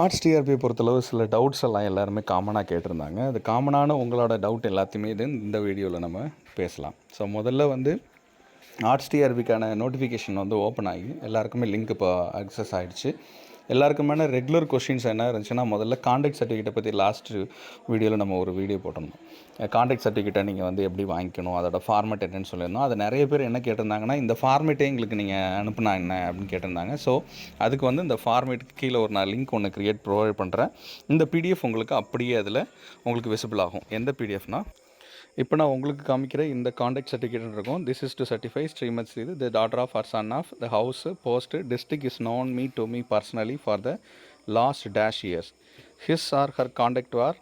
Arts டிஆர்பியை பொறுத்தளவு சில doubts எல்லாம் எல்லாருமே காமனாக கேட்டிருந்தாங்க. அது காமனான உங்களோட டவுட் எல்லாத்தையுமே இது இந்த வீடியோவில் நம்ம பேசலாம். ஸோ முதல்ல வந்து ஆர்ட்ஸ் டிஆர்பிக்கான நோட்டிஃபிகேஷன் வந்து ஓப்பன் ஆகி எல்லாருக்குமே லிங்க் இப்போ அக்சஸ் ஆகிடுச்சு எல்லாருக்குமான ரெகுலர் கொஷின்ஸ் என்ன இருந்துச்சுன்னா முதல்ல காண்டாக்ட் சர்டிஃபிகேட்டை பற்றி லாஸ்ட்டு வீடியோவில் நம்ம ஒரு வீடியோ போட்டிருந்தோம். காண்டாக்ட் சர்டிஃபிகேட்டை நீங்கள் வந்து எப்படி வாங்கிக்கணும் அதோட ஃபார்மேட் என்னன்னு சொல்லியிருந்தோம். அது நிறைய பேர் என்ன கேட்டிருந்தாங்கன்னா இந்த ஃபார்மேட்டே எங்களுக்கு நீங்கள் அனுப்புனா என்ன அப்படின்னு கேட்டிருந்தாங்க. ஸோ அதுக்கு வந்து இந்த ஃபார்மேட்டுக்கு கீழே ஒரு நான் லிங்க் ஒன்று க்ரியேட் ப்ரொவைட் பண்ணுறேன் இந்த பிடிஎஃப் உங்களுக்கு அப்படியே அதில் உங்களுக்கு விசிபிள் ஆகும். எந்த பிடிஎஃப்னா இப்போ நான் உங்களுக்கு காமிக்கிற இந்த காண்டாக்ட் சர்டிஃபிகேட் இருக்கும். This is to certify Srimath இது. The daughter of or son of the house post district is known me to me personally for the last dash years his or her contact are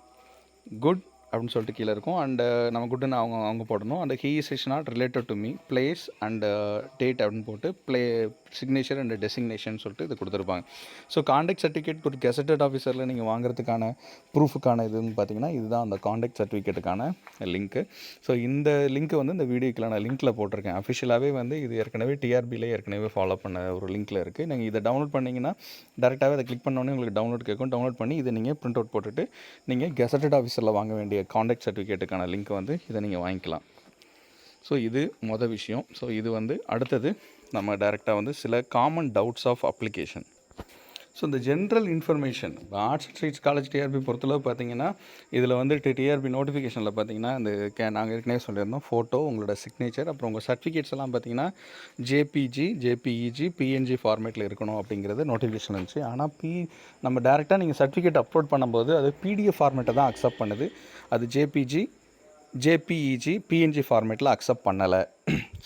good அப்படின்னு சொல்லிட்டு கீழே இருக்கும். And நம்ம குட்டுன்னு அவங்க அவங்க போடணும். And he is is not related to me place and date அப்படின்னு போட்டு ப்ளே சிக்னேச்சர் அண்ட் டெசிக்னேஷன் சொல்லிட்டு இது கொடுத்துருப்பாங்க. ஸோ காண்டாக்ட் சர்டிஃபிகேட் ஒரு கெசட்டட் ஆஃபீஸரில் நீங்கள் வாங்குறதுக்கான ப்ரூஃபுக்கான இதுன்னு பார்த்தீங்கன்னா இதுதான் அந்த காண்டாக்ட் சர்டிஃபிகேட்டுக்கான லிங்க்கு ஸோ இந்த லிங்க் வந்து இந்த வீடியோக்கில் நான் லிங்க்கில் போட்டிருக்கேன். அஃபிஷியலாகவே வந்து இது ஏற்கனவே டிஆர்பியில் ஏற்கனவே ஃபாலோ பண்ண ஒரு லிங்க்கில் இருக்குது நீங்கள் இதை டவுன்லோட் பண்ணிங்கன்னா டேரெக்டாகவே அதை கிளிக் பண்ணோன்னே உங்களுக்கு டவுன்லோட் கேட்கும். டவுன்லோட் பண்ணி இதை நீங்கள் பிரிண்ட் அவுட் போட்டுட்டு நீங்கள் கெசட்டட் ஆஃபீஸரில் வாங்க வேண்டிய காண்டாக்ட் சர்டிஃபிகேட்டுக்கான லிங்க் வந்து இதை நீங்கள் வாங்கிக்கலாம். ஸோ இது மொதல் விஷயம். ஸோ இது வந்து அடுத்தது நம்ம டைரெக்டாக வந்து சில common doubts of application so இந்த general information arts streets college TRB பொறுத்தளவு பார்த்தீங்கன்னா இதில் வந்து டிஆர்பி நோட்டிஃபிகேஷனில் பார்த்தீங்கன்னா இந்த கே நாங்கள் ஏற்கனவே சொல்லியிருந்தோம் ஃபோட்டோ உங்களோட சிக்னேச்சர் அப்புறம் உங்கள் சர்டிஃபிகேட்ஸ் எல்லாம் பார்த்தீங்கன்னா ஜேபிஜி ஜேபிஇஜி பிஎன்ஜி ஃபார்மேட்டில் இருக்கணும் அப்படிங்கிறது நோட்டிஃபிகேஷன் இருந்துச்சு. ஆனால் பி நம்ம டேரெக்டாக நீங்கள் சர்டிஃபிகேட் அப்லோட் பண்ணும்போது அது பிடிஎஃப் ஃபார்மேட்டை தான் அக்செப்ட் பண்ணுது. அது ஜேபிஜி ஜேபிஇஜி பிஎன்ஜி ஃபார்மேட்டில் அக்செப்ட் பண்ணலை.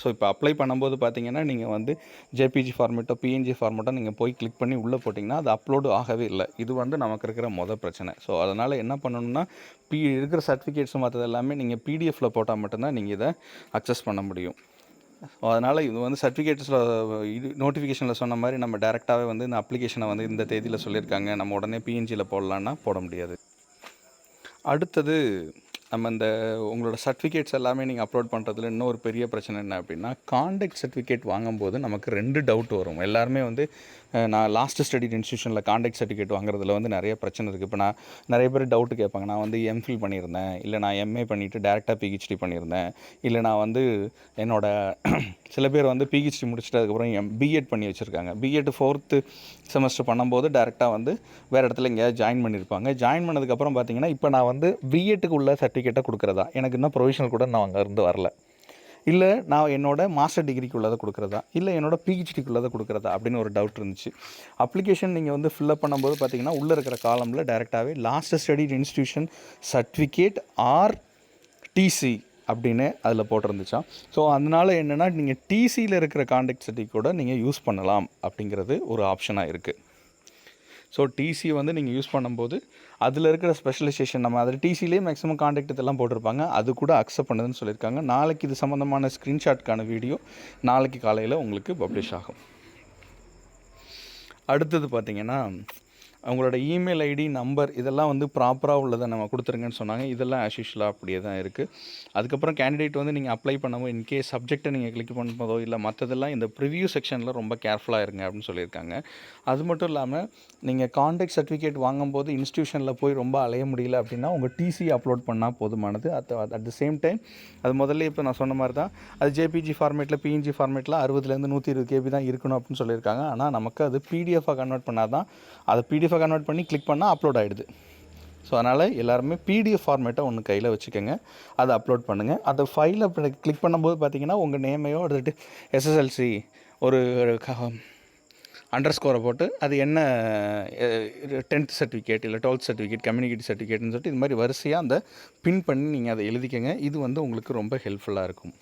ஸோ இப்போ அப்ளை பண்ணும்போது பார்த்தீங்கன்னா நீங்கள் வந்து ஜேபிஜி ஃபார்மேட்டோ பிஎன்ஜி ஃபார்மேட்டோ நீங்கள் போய் கிளிக் பண்ணி உள்ளே போட்டிங்கன்னா அது அப்லோடு ஆகவே இல்லை. இது வந்து நமக்கு இருக்கிற மொதல் பிரச்சனை. ஸோ அதனால் என்ன பண்ணணும்னா பி இருக்கிற சர்டிஃபிகேட்ஸ் மற்றது எல்லாமே நீங்கள் பிடிஎஃப்பில் போட்டால் மட்டும்தான் நீங்கள் இதை அக்சஸ் பண்ண முடியும். ஸோ அதனால் இது வந்து சர்டிஃபிகேட்ஸில் இது நோட்டிஃபிகேஷனில் சொன்ன மாதிரி நம்ம டேரெக்டாகவே வந்து இந்த அப்ளிகேஷனை வந்து இந்த தேதியில் சொல்லியிருக்காங்க. நம்ம உடனே பிஎன்ஜியில் போடலான்னா போட முடியாது. அடுத்தது நம்ம இந்த உங்களோட சர்டிஃபிகேட்ஸ் எல்லாமே நீங்கள் அப்லோட் பண்ணுறதுல இன்னொரு பெரிய பிரச்சனை என்ன அப்படின்னா காண்டாக்ட் சர்டிஃபிகேட் வாங்கும்போது நமக்கு ரெண்டு டவுட் வரும். எல்லாருமே வந்து நான் லாஸ்ட் ஸ்டடி இன்ஸ்டியூஷனில் காண்டாக்ட் சர்டிஃபிகேட் வாங்குறதுல வந்து நிறைய பிரச்சனை இருக்குது இப்போ நான் நிறைய பேர் டவுட்டு கேட்பாங்க. நான் வந்து எம்ஃபில் பண்ணியிருந்தேன். இல்லை நான் எம்ஏ பண்ணிவிட்டு டேரெக்டாக பிஹெச்டி பண்ணியிருந்தேன். இல்லை நான் வந்து என்னோடய சில பேர் வந்து பிஹெச்டி முடிச்சுட்டு அதுக்கப்புறம் எம் பிஎட் பண்ணி வச்சுருக்காங்க. பிஎட் ஃபோர்த்து செமஸ்டர் பண்ணும்போது டேரெக்டாக வந்து வேறு இடத்துல எங்கேயாவது ஜாயின் பண்ணியிருப்பாங்க. ஜாயின் பண்ணதுக்கப்புறம் பார்த்தீங்கன்னா இப்போ நான் வந்து பிஎட்டுக்கு உள்ள சர்டிஃபிகேட்டை கொடுக்குறதா? எனக்கு இன்னும் ப்ரொவிஷனல் கூட நான் அங்கேருந்து வரல. இல்லை நான் என்னோட மாஸ்டர் டிகிரிக்கு உள்ளதை கொடுக்குறதா? இல்லை என்னோட பிஹெச்டிக்கு உள்ளதை கொடுக்குறதா? அப்படின்னு ஒரு டவுட் இருந்துச்சு. அப்ளிகேஷன் நீங்கள் வந்து ஃபில்அப் பண்ணும்போது பார்த்தீங்கன்னா உள்ளே இருக்கிற காலமில் டேரெக்டாகவே last study institution certificate or TC அப்படின்னு அதில் போட்டிருந்துச்சாம் ஸோ அதனால் என்னென்னா நீங்கள் டிசியில் இருக்கிற கான்டாக்ட் சர்டிஃபிகேட்டை நீங்கள் யூஸ் பண்ணலாம் அப்படிங்கிறது ஒரு ஆப்ஷனாக இருக்குது ஸோ டிசி வந்து நீங்கள் யூஸ் பண்ணும்போது அதில் இருக்கிற ஸ்பெஷலைசேஷன் நம்ம அதில் டிசிலே மேக்ஸிமம் காண்டாக்ட் இதெல்லாம் போட்டிருப்பாங்க. அது கூட அக்செப்ட் பண்ணுதுன்னு சொல்லியிருக்காங்க. நாளைக்கு இது சம்மந்தமான ஸ்க்ரீன்ஷாட்கான வீடியோ நாளைக்கு காலையில் உங்களுக்கு பப்ளிஷ் ஆகும். அடுத்தது பார்த்திங்கன்னா அவங்களோட இமெயில் ஐடி நம்பர் இதெல்லாம் வந்து ப்ராப்பராக உள்ளதை நம்ம கொடுத்துருங்கன்னு சொன்னாங்க. இதெல்லாம் ஆஸ் அப்படியே தான் இருக்குது அதுக்கப்புறம் கேண்டிடேட் வந்து நீங்கள் அப்ளை பண்ணும்போது இன்கேஸ் சப்ஜெக்ட்டை நீங்கள் கிளிக் பண்ணும்போதோ இல்லை மற்றதெல்லாம் இந்த ப்ரிவ்யூ செக்ஷனில் ரொம்ப கேர்ஃபுல்லாக இருங்க அப்படின்னு சொல்லியிருக்காங்க. அது மட்டும் இல்லாமல் நீங்கள் கான்டாக்ட் சர்டிஃபிகேட் வாங்கும்போது இன்ஸ்டியூஷனில் போய் ரொம்ப அலைய முடியல அப்படின்னா உங்கள் டிசி அப்லோட் பண்ணால் போதுமானது. At at the same time அது முதல்ல இப்போ நான் சொன்ன மாதிரி தான் அது ஜேபிஜி ஃபார்மேட்டில் பிஎன்ஜி ஃபார்மேட்டில் அறுபதுலேருந்து நூற்றி இருபது கேபி தான் இருக்கணும் அப்படின்னு சொல்லியிருக்காங்க. ஆனால் நமக்கு அது பிடிஎஃபாக கன்வெர்ட் பண்ணால் தான் அதை பிடிஎஃப் பிடிஎஃபாக கன்வெர்ட் பண்ணி கிளிக் பண்ணால் அப்லோட் ஆகிடுது ஸோ அதனால் எல்லாருமே பிடிஎஃப் ஃபார்மேட்டை ஒன்று கையில் வச்சுக்கோங்க. அதை அப்லோட் பண்ணுங்கள் அந்த ஃபைலை கிளிக் பண்ணும்போது பார்த்தீங்கன்னா உங்கள் நேமையோ அடுத்து எஸ்எஸ்எல்சி ஒரு அண்டர் ஸ்கோரை போட்டு அது என்ன டென்த் சர்டிஃபிகேட் இல்லை டுவெல்த் சர்டிஃபிகேட் கம்யூனிகேட் சர்டிஃபிகேட்னு சொல்லிட்டு இது மாதிரி வரிசையாக அந்த பின் பண்ணி நீங்கள் அதை எழுதிக்கங்க. இது வந்து உங்களுக்கு ரொம்ப ஹெல்ப்ஃபுல்லாக இருக்கும்.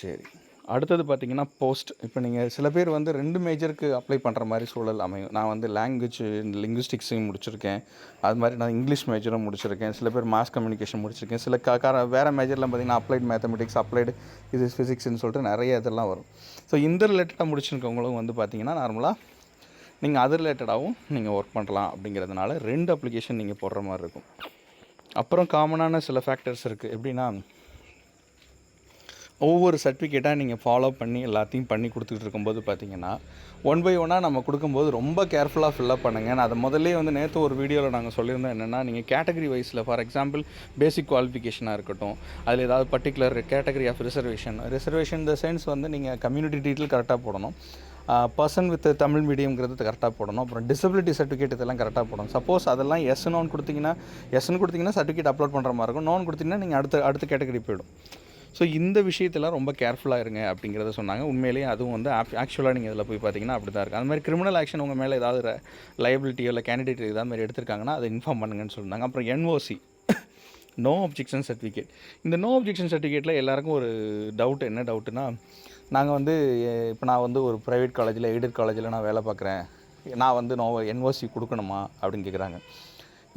சரி. அடுத்தது பார்த்தீங்கன்னா போஸ்ட். இப்போ நீங்கள் சில பேர் வந்து ரெண்டு மேஜருக்கு அப்ளை பண்ணுற மாதிரி சூழல் அமையும். நான் வந்து லாங்குவேஜ் லிங்குஸ்டிக்ஸையும் முடிச்சிருக்கேன். அது மாதிரி நான் இங்கிலீஷ் மேஜரும் முடிச்சிருக்கேன். சில பேர் மாஸ் கம்யூனிகேஷன் முடிச்சிருக்கேன். சில க கார வேறு மேஜர்லாம் பார்த்தீங்கன்னா அப்ளைட் மேத்தமெட்டிக்ஸ் அப்ளைடு இது ஃபிசிக்ஸ்னு சொல்லிட்டு நிறைய இதெல்லாம் வரும். ஸோ இந்த ரிலேட்டடாக முடிச்சிருக்கவங்களும் வந்து பார்த்தீங்கன்னா நார்மலாக நீங்கள் அது ரிலேட்டடாகவும் நீங்கள் ஒர்க் பண்ணலாம் அப்படிங்கிறதுனால ரெண்டு அப்ளிகேஷன் நீங்கள் போடுற மாதிரி இருக்கும். அப்புறம் காமனான சில ஃபேக்டர்ஸ் இருக்குது எப்படின்னா ஒவ்வொரு சர்டிஃபிகேட்டாக நீங்கள் ஃபாலோ பண்ணி எல்லாத்தையும் பண்ணி கொடுத்துட்டு இருக்கும்போது பார்த்தீங்கன்னா ஒன் பை ஒன்னாக நம்ம கொடுக்கும்போது ரொம்ப கேர்ஃபுல்லாக ஃபில்லப் பண்ணுங்கள் நான் அதை முதல்லே வந்து நேற்று ஒரு வீடியோவில் நாங்கள் சொல்லியிருந்தோம் என்னென்னா நீங்கள் கேட்டகரி வைஸில் ஃபார் எக்ஸாம்பிள் பேசிக் குவாலிஃபிகேஷனாக இருக்கட்டும் அதில் ஏதாவது particular category of reservation reservation இந்த சென்ஸ் வந்து நீங்கள் கம்யூனிட்டி டீட்டெயில் கரெக்டாக போடணும். பர்சன் வித் தமிழ் மீடியம்ங்கிறது கரெக்டாக போடணும். அப்புறம் டிசபிலிட்டி சர்டிஃபிகேட் இதெல்லாம் கரெக்டாக போடணும். சப்போஸ் அதெல்லாம் எஸ் நோன் கொடுத்தீங்கன்னா எஸ்ன்னு கொடுத்தீங்கன்னா சர்டிஃபிகேட் அப்லோட் பண்ணுற மாதிரி இருக்கும். நோன் கொடுத்தீங்கன்னா நீங்கள் அடுத்த அடுத்த கேட்டகரி போயிடும். ஸோ இந்த விஷயத்தெல்லாம் ரொம்ப கேர்ஃபுல்லாக இருங்க அப்படிங்கிறத சொன்னாங்க. உண்மையிலேயே அதுவும் வந்து ஆக்சுவலாக நீங்கள் இதில் போய் பார்த்தீங்கன்னா அப்படி தான் இருக்குது அந்த மாதிரி கிரிமினல் ஆக்ஷன் உங்கள் மேலே ஏதாவது லைபிலிட்டியோ இல்லை கேண்டிடேட் இதாக மாதிரி எடுத்திருக்காங்கன்னா அதை இன்ஃபார்ம் பண்ணுங்கன்னு சொன்னாங்க. அப்புறம் என்ஓசி நோ அப்ஜெக்ஷன் சர்டிஃபிகேட் இந்த நோ அப்ஜெக்ஷன் சர்டிஃபிகேட்டில் எல்லாருக்கும் ஒரு டவுட் என்ன டவுட்டுனா நாங்கள் வந்து இப்போ நான் வந்து ஒரு ப்ரைவேட் காலேஜில் எய்டட் காலேஜில் நான் வேலை பார்க்குறேன். நான் வந்து நோ என்ஓசி கொடுக்கணுமா அப்படின்னு கேட்குறாங்க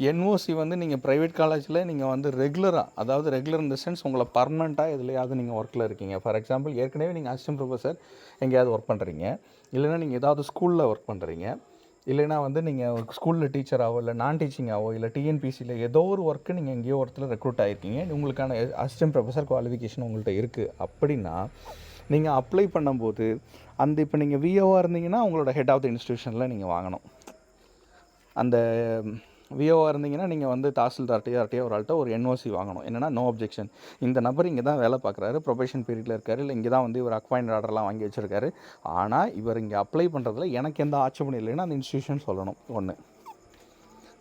என்ஓசி வந்து நீங்கள் ப்ரைவேட் காலேஜில் நீங்கள் வந்து ரெகுலராக அதாவது ரெகுலர் இந்த சென்ஸ் உங்களை பர்மனெண்ட்டாக எதுலையாவது நீங்கள் ஒர்க்கில் இருக்கீங்க. ஃபார் எக்ஸாம்பிள் ஏற்கனவே நீங்கள் அசிஸ்டன்ட் ப்ரொஃபஸர் எங்கேயாவது ஒர்க் பண்ணுறீங்க இல்லைன்னா நீங்கள் ஏதாவது ஸ்கூலில் ஒர்க் பண்ணுறீங்க இல்லைன்னா வந்து நீங்கள் ஒரு ஸ்கூலில் டீச்சராகவோ இல்லை நான் டீச்சிங்காவோ இல்லை டிஎன்பிசியில் ஏதோ ஒரு ஒர்க்கு நீங்கள் எங்கேயோ ஒருத்தர் ரெக்ரூட் ஆகிருக்கீங்க உங்களுக்கான அசிஸ்டன்ட் ப்ரொஃபஸர் குவாலிஃபிகேஷன் உங்கள்கிட்ட இருக்குது அப்படின்னா நீங்கள் அப்ளை பண்ணும்போது அந்த இப்போ நீங்கள் விஓவாக இருந்தீங்கன்னா உங்களோட ஹெட் ஆஃப் த இன்ஸ்டியூஷனில் நீங்கள் வாங்கணும். அந்த விஓவாக இருந்தீங்கன்னா நீங்கள் வந்து தாசில்தார்ட்டையோ யார்ட்டையோ ஒரு ஆள்கிட்ட ஒரு என்ஓசி வாங்கணும். என்னென்னா நோ அப்ஜெக்ஷன் இந்த நபர் இங்கே தான் வேலை பார்க்குறாரு. ப்ரொபேஷன் பீரியடில் இருக்காரு. இல்லை இங்கே தான் வந்து இவர் அக்வாயின் ஆர்டர்லாம் வாங்கி வச்சுருக்காரு. ஆனால் இவர் இங்கே அப்ளை பண்ணுறதுல எனக்கு எந்த ஆட்சேபனையும் இல்லைன்னா அந்த இன்ஸ்டியூஷன் சொல்லணும். ஒன்று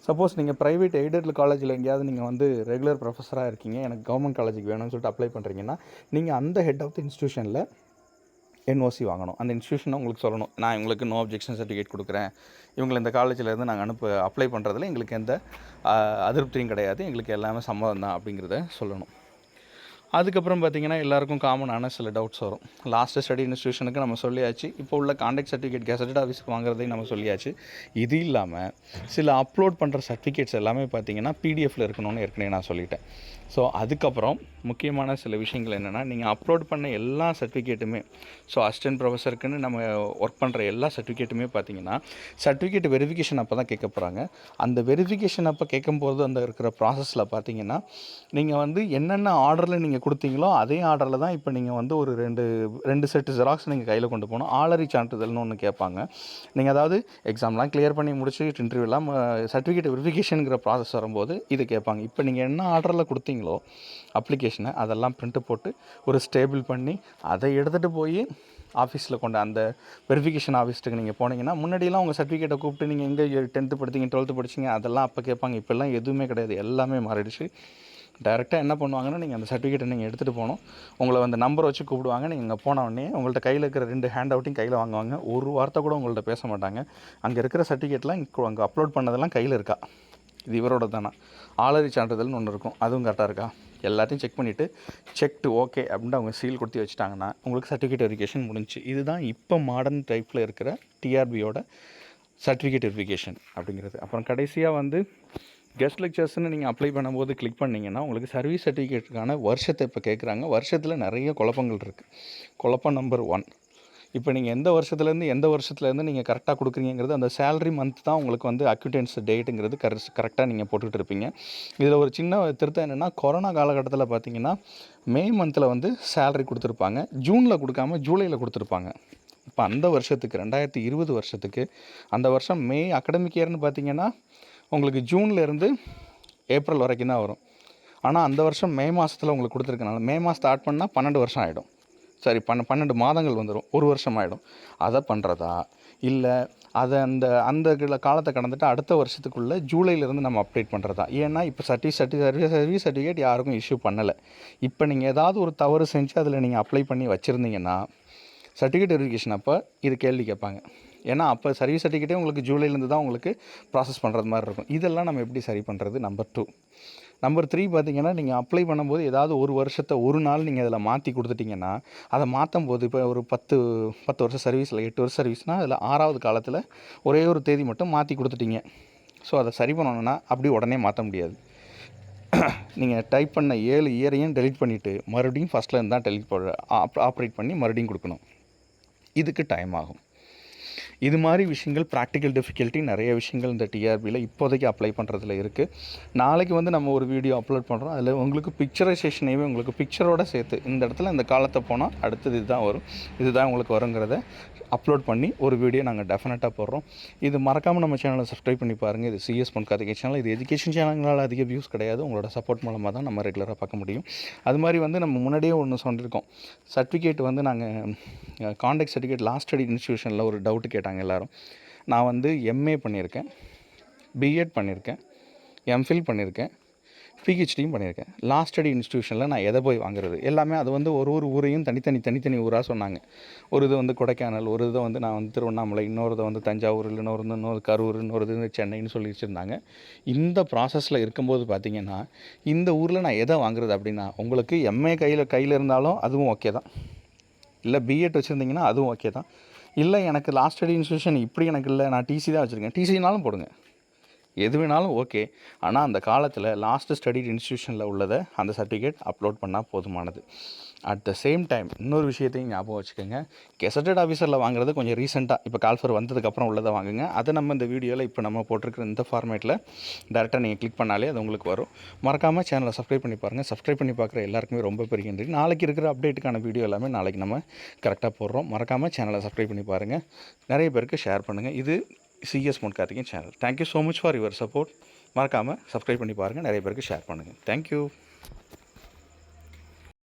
சப்போஸ் நீங்கள் ப்ரைவேட் எய்டட் காலேஜில் எங்கேயாவது நீங்கள் வந்து ரெகுலர் ப்ரொஃபஸராக இருக்கீங்க. எனக்கு கவர்மெண்ட் காலேஜுக்கு வேணும்னு சொல்லிட்டு அப்ளை பண்ணுறீங்கன்னா நீங்கள் அந்த ஹெட் ஆஃப் த இன்ஸ்டியூஷனில் என்ஓசி வாங்கணும். அந்த இன்ஸ்டியூஷனை உங்களுக்கு சொல்லணும். நான் உங்களுக்கு நோ அப்ஜெக்ஷன் சர்டிஃபிகேட் கொடுக்குறேன். இவங்களை இந்த காலேஜிலேருந்து நாங்கள் அனுப்ப அப்ளை பண்ணுறதுல எங்களுக்கு எந்த அதிருப்தியும் கிடையாது. எங்களுக்கு எல்லாமே சம்மதம் தான் அப்படிங்கிறத சொல்லணும். அதுக்கப்புறம் பார்த்தீங்கன்னா எல்லாருக்கும் காமனான சில டவுட்ஸ் வரும். லாஸ்ட்டு ஸ்டடி இன்ஸ்டியூஷனுக்கு நம்ம சொல்லியாச்சு. இப்போ உள்ள கான்டாக்ட் சர்டிஃபிகேட் கெசட்டட் ஆஃபீஸுக்கு வாங்குறதையும் நம்ம சொல்லியாச்சு. இது இல்லாமல் சில அப்லோட் பண்ணுற சர்டிஃபிகேட்ஸ் எல்லாமே பார்த்தீங்கன்னா பிடிஎஃப்ல இருக்கணும்னு ஏற்கனவே நான் சொல்லிட்டேன். ஸோ அதுக்கப்புறம் முக்கியமான சில விஷயங்கள் என்னென்னா நீங்கள் அப்லோட் பண்ண எல்லா சர்டிஃபிகேட்டுமே ஸோ அசிஸ்டன்ட் ப்ரொஃபஸருக்குன்னு நம்ம ஒர்க் பண்ணுற எல்லா சர்டிஃபிகேட்டுமே பார்த்தீங்கன்னா சர்டிஃபிகேட் வெரிஃபிகேஷன் அப்போ தான் கேட்க போகிறாங்க அந்த வெரிஃபிகேஷன் அப்போ கேட்கும்போது அந்த இருக்கிற ப்ராசஸில் பார்த்தீங்கன்னா நீங்கள் வந்து என்னென்ன ஆர்டரில் நீங்கள் கொடுத்தீங்களோ அதே ஆர்டரில் தான் இப்போ நீங்கள் வந்து ஒரு ரெண்டு ரெண்டு செட்டு ஜெராக்ஸ் நீங்கள் கையில் கொண்டு போகணும். ஆலரி சான்றிதழ்னு ஒன்று கேட்பாங்க. நீங்கள் அதாவது எக்ஸாம்லாம் கிளியர் பண்ணி முடிச்சு இன்டர்வியூலாம் சர்டிஃபிகேட் வெரிஃபிகேஷனுங்கிற ப்ராசஸ் வரும்போது இது கேட்பாங்க. இப்போ நீங்கள் என்ன ஆர்டரில் கொடுத்தீங்க கொடுத்தீங்களோ அப்ளிகேஷனை அதெல்லாம் பிரிண்ட்டு போட்டு ஒரு ஸ்டேபிள் பண்ணி அதை எடுத்துகிட்டு போய் ஆஃபீஸில் கொண்டு அந்த வெரிஃபிகேஷன் ஆஃபீஸ்ட்டுக்கு நீங்கள் போனீங்கன்னா முன்னாடியெல்லாம் உங்கள் சர்டிஃபிகேட்டை கூப்பிட்டு நீங்கள் எங்கே டென்த்து படித்தீங்க டுவெல்த்து படிச்சீங்க அதெல்லாம் அப்போ கேட்பாங்க. இப்போல்லாம் எதுவுமே கிடையாது. எல்லாமே மாறிடுச்சு. டைரெக்டாக என்ன பண்ணுவாங்கன்னா நீங்கள் அந்த சர்டிஃபிகேட்டை நீங்கள் எடுத்துகிட்டு போகணும். உங்களை வந்து நம்பர் வச்சு கூப்பிடுவாங்க. நீங்கள் இங்கே போன உடனே உங்கள்கிட்ட கையில் இருக்கிற ரெண்டு ஹேண்ட் அவுட்டையும் கையில் வாங்குவாங்க. ஒரு வார்த்தை கூட உங்கள்கிட்ட பேச மாட்டாங்க. அங்கே இருக்கிற சர்டிஃபிகேட்லாம் அங்கே அப்லோட் பண்ணதெல்லாம் கையில் இருக்கா? இது இவரோட தானே ஆளறி சான்றிதழ்னு ஒன்று இருக்கும். அதுவும் கரெக்டாக இருக்கா? எல்லாத்தையும் செக் பண்ணிவிட்டு செக்டு ஓகே அப்படின்ட்டு அவங்க சீல் கொடுத்து வச்சுட்டாங்கன்னா உங்களுக்கு சர்டிஃபிகேட் வெரிஃபிகேஷன் முடிஞ்சு. இதுதான் இப்போ மாடர்ன் டைப்பில் இருக்கிற டிஆர்பியோட சர்டிஃபிகேட் வெரிஃபிகேஷன் அப்படிங்கிறது. அப்புறம் கடைசியாக வந்து கெஸ்ட் லெக்சர்ஸ்னு நீங்கள் அப்ளை பண்ணும்போது கிளிக் பண்ணிங்கன்னா உங்களுக்கு சர்வீஸ் சர்டிஃபிகேட்டுக்கான வருஷத்தை இப்போ கேட்குறாங்க வருஷத்தில் நிறைய குழப்பங்கள் இருக்குது குழப்பம் நம்பர் ஒன் இப்போ நீங்கள் எந்த வருஷத்துலேருந்து எந்த வருஷத்துலேருந்து நீங்கள் கரெக்டாக கொடுக்குறீங்கிறது அந்த சேலரி மந்த் தான் உங்களுக்கு வந்து அக்யூட்டன்ஸ் டேட்டுங்கிறது கரெக்ட் கரெக்டாக நீங்கள் போட்டுகிட்டு இருப்பீங்க. இதில் ஒரு சின்ன திருத்தம் என்னென்னா கொரோனா காலகட்டத்தில் பார்த்தீங்கன்னா மே மந்தில் வந்து சேலரி கொடுத்துருப்பாங்க. ஜூனில் கொடுக்காம ஜூலையில் கொடுத்துருப்பாங்க. இப்போ அந்த வருஷத்துக்கு ரெண்டாயிரத்தி இருபது வருஷத்துக்கு அந்த வருஷம் மே அகடமிக் இயர்னு பார்த்தீங்கன்னா உங்களுக்கு ஜூன்லேருந்து ஏப்ரல் வரைக்கும் தான் வரும். ஆனால் அந்த வருஷம் மே மாதத்தில் உங்களுக்கு கொடுத்துருக்கனால மே மாதம் ஸ்டார்ட் பண்ணால் பன்னெண்டு வருஷம் ஆகிடும் சரி பன்ன பன்னெண்டு மாதங்கள் வந்துடும் ஒரு வருஷம் ஆகிடும் அதை பண்ணுறதா இல்லை அதை அந்த அந்த கில- காலத்தை கடந்துட்டு அடுத்த வருஷத்துக்குள்ளே ஜூலைலேருந்து நம்ம அப்டேட் பண்ணுறதா ஏன்னா இப்போ சர்டி சர்டி சர்வீஸ் சர்வீஸ் சர்டிஃபிகேட் யாருக்கும் இஷ்யூ பண்ணலை. இப்போ நீங்கள் ஏதாவது ஒரு தவறு செஞ்சு அதில் நீங்கள் அப்ளை பண்ணி வச்சுருந்தீங்கன்னா சர்டிஃபிகேட் வெரிஃபிகேஷன் அப்போ இது கேள்வி கேட்பாங்க. ஏன்னா அப்போ சர்வீஸ் சர்டிஃபிகேட்டே உங்களுக்கு ஜூலைலேருந்து தான் உங்களுக்கு ப்ராசஸ் பண்ணுறது மாதிரி இருக்கும். இதெல்லாம் நம்ம எப்படி சரி பண்ணுறது நம்பர் டூ நம்பர் த்ரீ பார்த்தீங்கன்னா நீங்கள் அப்ளை பண்ணும்போது ஏதாவது ஒரு வருஷத்தை ஒரு நாள் நீங்கள் அதில் மாற்றி கொடுத்துட்டீங்கன்னா அதை மாற்றும் போது இப்போ ஒரு பத்து பத்து வருஷம் சர்வீஸில் எட்டு வருஷம் சர்வீஸ்னால் அதில் ஆறாவது காலத்தில் ஒரே ஒரு தேதி மட்டும் மாற்றி கொடுத்துட்டீங்க. ஸோ அதை சரி பண்ணணுன்னா அப்படி உடனே மாற்ற முடியாது. நீங்கள் டைப் பண்ண ஏழு இயரையும் டெலிட் பண்ணிவிட்டு மறுபடியும் ஃபஸ்ட்டில் இருந்து தான் டெலிட் ஆப்ரேட் பண்ணி மறுபடியும் கொடுக்கணும். இதுக்கு டைம் ஆகும். இது மாதிரி விஷயங்கள் ப்ராக்டிக்கல் டிஃபிகல்ட்டி நிறைய விஷயங்கள் இந்த டிஆர்பியில் இப்போதைக்கு அப்ளை பண்ணுறதுல இருக்குது நாளைக்கு வந்து நம்ம ஒரு வீடியோ அப்லோட் பண்ணுறோம் அதில் உங்களுக்கு பிக்சரைசேஷனையுமே உங்களுக்கு பிக்சரோடு சேர்த்து இந்த இடத்துல இந்த காலத்தை போனால் அடுத்தது இதுதான் வரும். இதுதான் உங்களுக்கு வருங்கிறத அப்லோட் பண்ணி ஒரு வீடியோ நாங்கள் டெஃபினட்டாக போடுறோம். இது மறக்காமல் நம்ம சேனலை சப்ஸ்கிரைப் பண்ணி பாருங்கள் இது சிஎஸ் பொன்கார்த்திகை சேனல் இது எஜுகேஷன் சேனல்களால் அதிக வியூஸ் கிடையாது. உங்களோட சப்போர்ட் மூலமாக தான் நம்ம ரெகுலராக பார்க்க முடியும். அது மாதிரி வந்து நம்ம முன்னாடியே ஒன்று சொல்லியிருக்கோம் சர்டிஃபிகேட் வந்து நாங்கள் காண்டாக்ட் சர்டிஃபிகேட் லாஸ்ட் ஸ்டடி இன்ஸ்டியூஷனில் ஒரு டவுட்டு கேட்டாங்க எல்லோரும். நான் வந்து எம்ஏ பண்ணியிருக்கேன் பிஎட் பண்ணியிருக்கேன் எம்ஃபில் பண்ணியிருக்கேன் பிஹெச்டியும் பண்ணியிருக்கேன். லாஸ்ட் ஸ்டடி இன்ஸ்டியூஷனில் நான் எதை போய் வாங்குறது? எல்லாமே அது வந்து ஒரு ஒரு ஊரையும் தனித்தனி தனித்தனி ஊராக சொன்னாங்க. ஒரு இது வந்து கொடைக்கானல் ஒரு இதை வந்து நான் வந்து திருவண்ணாமலை இன்னொரு இதை வந்து தஞ்சாவூர் இன்னொரு இன்னொரு கரூர் இன்னொரு இது சென்னைன்னு சொல்லி வச்சுருந்தாங்க. இந்த ப்ராசஸில் இருக்கும்போது பார்த்தீங்கன்னா இந்த ஊரில் நான் எதை வாங்குறது அப்படின்னா உங்களுக்கு எம்ஏ கையில் கையில் இருந்தாலும் அதுவும் ஓகே தான். இல்லை பிஎட் வச்சுருந்தீங்கன்னா அதுவும் ஓகே தான். இல்லை எனக்கு லாஸ்ட் ஸ்டடி இன்ஸ்டியூஷன் இப்படி எனக்கு இல்லை நான் டிசி தான் வச்சுருக்கேன். டிசினாலும் போடுங்க. எது வேணாலும் ஓகே. ஆனால் அந்த காலத்தில் லாஸ்ட் ஸ்டடி இன்ஸ்டியூஷனில் உள்ளதை அந்த சர்டிஃபிகேட் அப்லோட் பண்ணால் போதுமானது. அட் த சேம் டைம் இன்னொரு விஷயத்தையும் ஞாபகம் வச்சுக்கோங்க. கெசட்டட் ஆஃபீஸரில் வாங்குறது கொஞ்சம் ரீசெண்டாக இப்போ கால்ஃபர் வந்ததுக்கப்புறம் உள்ளதை வாங்குங்க. அதை நம்ம இந்த வீடியோவில் இப்போ நம்ம போட்டிருக்கிற இந்த ஃபார்மேட்டில் டேரெக்டாக நீங்கள் கிளிக் பண்ணாலே அது உங்களுக்கு வரும். மறக்காமல் சேனலை சப்ஸ்கிரைப் பண்ணி பாருங்கள் சப்ஸ்கிரைப் பண்ணி பார்க்குற எல்லாருக்குமே ரொம்ப பெரிய நன்றி. நாளைக்கு இருக்கிற அப்டேட்டுக்கான வீடியோ எல்லாமே நாளைக்கு நம்ம கரெக்டாக போடுறோம். மறக்காமல் சேனலை சப்ஸ்கிரைப் பண்ணி பாருங்கள் நிறைய பேருக்கு ஷேர் பண்ணுங்கள் இது CS Munkarthikan channel thank you so much for your support மறக்காமல் சப்ஸ்கிரைப் பண்ணி பாருங்கள் நிறைய பேருக்கு ஷேர் பண்ணுங்கள் தேங்க்யூ